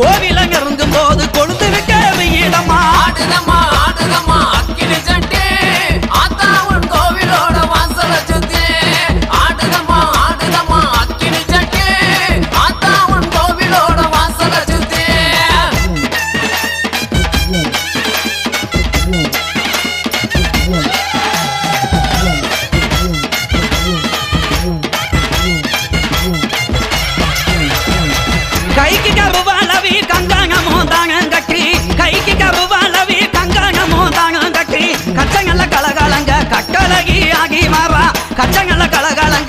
கோவிலம் இறங்கும் போது கொழுந்து விட்ட வீடமா ஆடுதமா ஆடுதமா கோவிலோட வாசல சுத்தி. ஆடுதமா ஆடுதமா அக்கினி சட்டி. கோவிலோட வாசல சுத்தி. கைக்கு கருவா கவுளவி கங்காணமோ தாங்க கட்டி. கைக்கு கவுவாளவி கங்காணமோ தாங்க கட்டி. கச்சங்கல்ல கலகாலங்க கட்டழகி ஆகி மாறா. கச்சங்கல்ல கலகாலங்க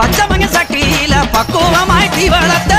பச்சை மங்க சட்டியில பக்குவமாய் தீவளத்தை.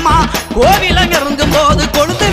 அம்மா கோவில் அங்கிருக்கும் போது கொழுந்து